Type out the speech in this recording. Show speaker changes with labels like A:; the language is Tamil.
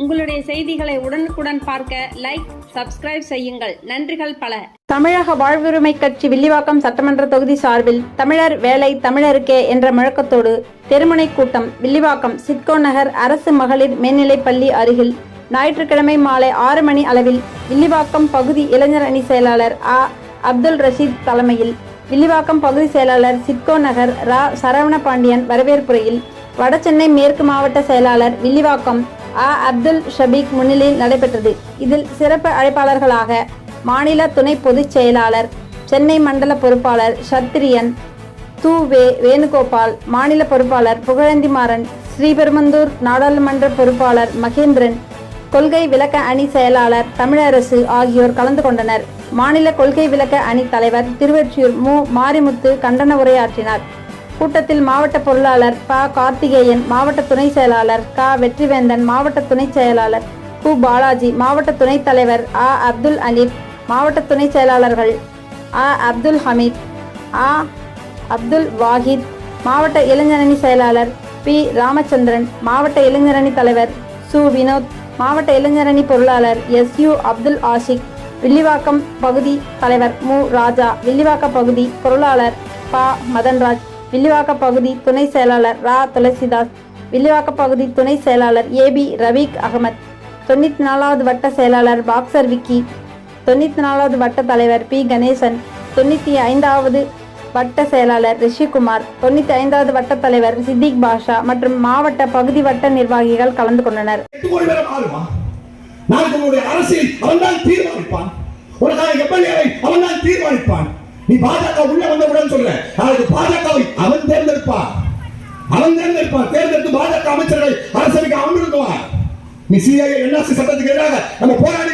A: உங்களுடைய செய்திகளை உடனுக்குடன் பார்க்க லைக் சப்ஸ்கிரைப் செய்யுங்கள். நன்றிகள் பல.
B: தமிழக வாழ்வுரிமை கட்சி வில்லிவாக்கம் சட்டமன்ற தொகுதி சார்பில் தமிழர் வேலை தமிழருக்கே என்ற முழக்கத்தோடு தெருமுனை கூட்டம் வில்லிவாக்கம் சிட்கோ நகர் அரசு மகளிர் மேல்நிலைப்பள்ளி அருகில் ஞாயிற்றுக்கிழமை மாலை ஆறு மணி அளவில் வில்லிவாக்கம் பகுதி இளைஞர் அணி செயலாளர் ஆ. அப்துல் ரஷீத் தலைமையில் வில்லிவாக்கம் பகுதி செயலாளர் சிட்கோ நகர் ரா. சரவண பாண்டியன் வரவேற்புரையில் வடசென்னை மேற்கு மாவட்ட செயலாளர் வில்லிவாக்கம் அ அப்துல் ஷபீக் முன்னிலையில் நடைபெற்றது. இதில் சிறப்பு அழைப்பாளர்களாக மாநில துணை பொதுச் செயலாளர் சென்னை மண்டல பொறுப்பாளர் சத்திரியன் து. வே. வேணுகோபால் மாநில பொறுப்பாளர் புகழந்திமாறன் ஸ்ரீபெருமந்தூர் நாடாளுமன்ற பொறுப்பாளர் மகேந்திரன் கொள்கை விளக்க அணி செயலாளர் தமிழரசு ஆகியோர் கலந்து கொண்டனர். மாநில கொள்கை விளக்க அணி தலைவர் திருவெற்றியூர் மு. மாரிமுத்து கண்டன உரையாற்றினார். கூட்டத்தில் மாவட்ட பொருளாளர் ப. கார்த்திகேயன் மாவட்ட துணை செயலாளர் க. வெற்றிவேந்தன் மாவட்ட துணை செயலாளர் கு. பாலாஜி மாவட்ட துணைத் தலைவர் ஆ. அப்துல் அனீப் மாவட்ட துணை செயலாளர்கள் ஆ. அப்துல் ஹமீத் ஆ. அப்துல் வாஹித் மாவட்ட இளைஞரணி செயலாளர் பி. ராமச்சந்திரன் மாவட்ட இளைஞரணி தலைவர் சு. வினோத் மாவட்ட இளைஞரணி பொருளாளர் எஸ். யு. அப்துல் ஆஷிக் வில்லிவாக்கம் பகுதி தலைவர் மு. ராஜா வில்லிவாக்கம் பகுதி பொருளாளர் ப. மதன்ராஜ் வில்லிவாக்க பகுதி துணை செயலாளர் ரா. துளசிதாஸ் வில்லிவாக்க பகுதி துணை செயலாளர் ஏபி ரவீக் அகமத் தொண்ணூற்றி நாலாவது வட்ட செயலாளர் பாக்ஸர் விக்கி தொண்ணூற்றி நாலாவது வட்ட தலைவர் பி. கணேசன் தொண்ணூற்றி ஐந்தாவது வட்ட செயலாளர் ரிஷிகுமார் தொண்ணூற்றி ஐந்தாவது வட்ட தலைவர் சித்திக் பாஷா மற்றும் மாவட்ட பகுதி வட்ட நிர்வாகிகள் கலந்து கொண்டனர்.
C: அரசியல் அவன் தான் தீர்மானிப்பான். உனக்கான எம்எல்ஏவை அவன் தான் தீர்மானிப்பான். நீ பாஜக உள்ள வந்தவுடன் சொல்ற நாளைக்கு பாஜகவை அவன் தேர்ந்தெடுப்பான் அவன் தேர்ந்தெடுப்பான் தேர்ந்தெடுத்து பாஜக அமைச்சர்கள் அரசவைக்கு அமர்ந்துவான் நீ சிஐஏ என்ஆர்சி சட்டத்துக்கு எதிராக நம்ம போராடி